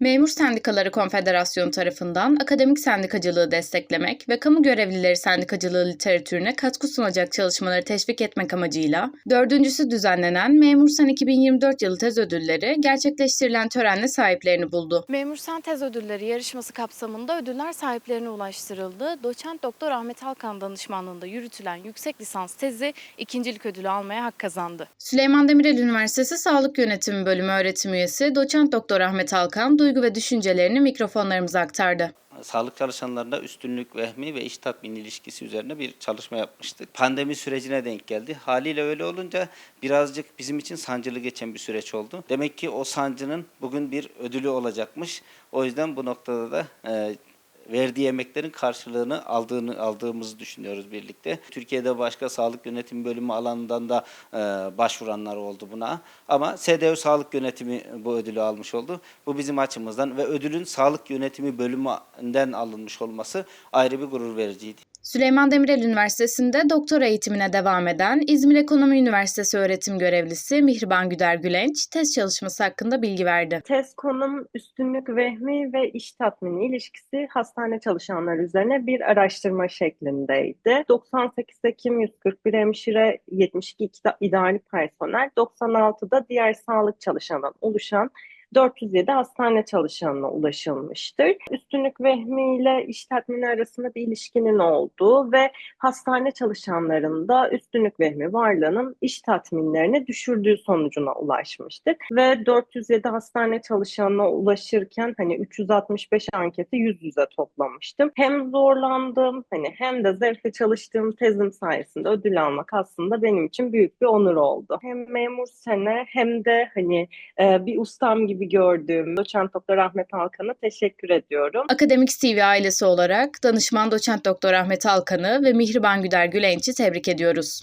Memur Sendikaları Konfederasyonu tarafından akademik sendikacılığı desteklemek ve kamu görevlileri sendikacılığı literatürüne katkı sunacak çalışmaları teşvik etmek amacıyla dördüncüsü düzenlenen Memur Sen 2024 yılı tez ödülleri gerçekleştirilen törenle sahiplerini buldu. Memur Sen Tez Ödülleri yarışması kapsamında ödüller sahiplerine ulaştırıldı. Doçent Doktor Ahmet Alkan danışmanlığında yürütülen yüksek lisans tezi ikincilik ödülü almaya hak kazandı. Süleyman Demirel Üniversitesi Sağlık Yönetimi Bölümü öğretim üyesi Doçent Doktor Ahmet Alkan duygu ve düşüncelerini mikrofonlarımıza aktardı. sağlık çalışanlarında üstünlük vehmi ve iş tatmin ilişkisi üzerine bir çalışma yapmıştık. Pandemi sürecine denk geldi. Haliyle öyle olunca birazcık bizim için sancılı geçen bir süreç oldu. Demek ki o sancının bugün bir ödülü olacakmış. O yüzden bu noktada da e, verdiği emeklerin karşılığını aldığını aldığımızı düşünüyoruz birlikte. Türkiye'de başka sağlık yönetimi bölümü alanından da e, başvuranlar oldu buna. Ama SDÖ Sağlık Yönetimi bu ödülü almış oldu. Bu bizim açımızdan ve ödülün sağlık yönetimi bölümünden alınmış olması ayrı bir gurur vericiydi. Süleyman Demirel Üniversitesi'nde doktora eğitimine devam eden İzmir Ekonomi Üniversitesi öğretim görevlisi Mihriban Güder Gülenç test çalışması hakkında bilgi verdi. Tez konum üstünlük vehmi ve iş tatmini ilişkisi hastane çalışanları üzerine bir araştırma şeklindeydi. 98 hekim, 141 hemşire, 72 ida- idari personel, 96'da diğer sağlık çalışanından oluşan 407 hastane çalışanına ulaşılmıştır. Üstünlük vehmi ile iş tatmini arasında bir ilişkinin olduğu ve hastane çalışanlarında üstünlük vehmi varlığının iş tatminlerini düşürdüğü sonucuna ulaşmıştık. Ve 407 hastane çalışanına ulaşırken hani 365 anketi yüz yüze toplamıştım. Hem zorlandım hani hem de zevkle çalıştığım tezim sayesinde ödül almak aslında benim için büyük bir onur oldu. Hem memur sene hem de hani e, bir ustam gibi gördüğüm doçent doktor Ahmet Alkan'a teşekkür ediyorum. Akademik TV ailesi olarak danışman doçent doktor Ahmet Alkan'ı ve Mihriban Güder Gülenç'i tebrik ediyoruz.